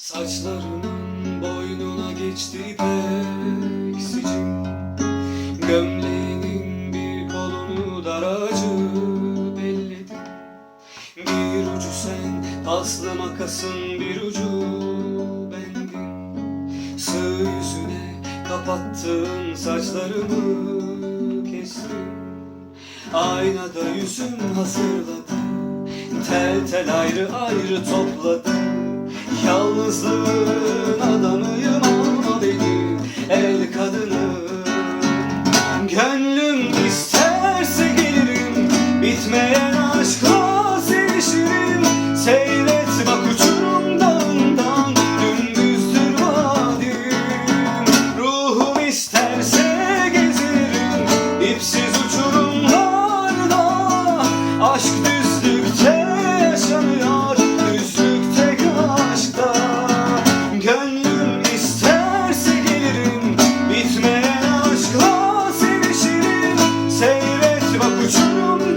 Saçlarının boynuna geçti pek sicim. Gömleğinin bir kolunu daracı belledi Bir ucu sen paslı makasın bir ucu bendim. Sığ yüzüne kapattığın saçlarımı kestim. Aynada yüzüm hazırladı Tel tel ayrı ayrı topladım Yalnızlığın adamıyım alma beni el kadını Gönlüm isterse gelirim bitmeyen Seyret bak uçurum